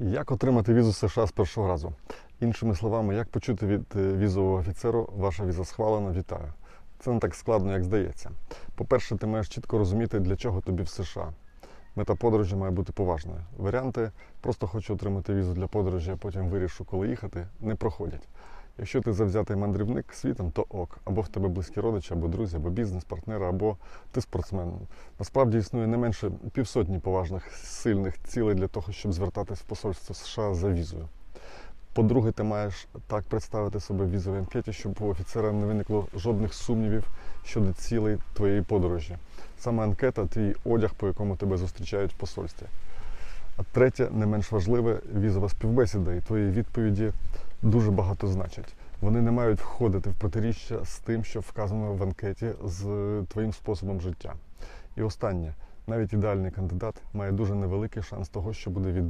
Як отримати візу США з першого разу? Іншими словами, як почути від е, візового офіцеру, ваша віза схвалена, вітаю. Це не так складно, як здається. По-перше, ти маєш чітко розуміти, для чого тобі в США. Мета подорожі має бути поважною. Варіанти просто хочу отримати візу для подорожі, а потім вирішу, коли їхати, не проходять. Якщо ти завзятий мандрівник світом, то ок, або в тебе близькі родичі, або друзі, або бізнес-партнери, або ти спортсмен. Насправді існує не менше півсотні поважних сильних цілей для того, щоб звертатись в посольство США за візою. По-друге, ти маєш так представити себе в візовій анкеті, щоб у офіцера не виникло жодних сумнівів щодо цілей твоєї подорожі. Саме анкета твій одяг, по якому тебе зустрічають в посольстві. А третє, не менш важливе, візова співбесіда, і твої відповіді дуже багато значать. Вони не мають входити в протиріччя з тим, що вказано в анкеті з твоїм способом життя. І останнє, навіть ідеальний кандидат має дуже невеликий шанс того, що буде відмовлений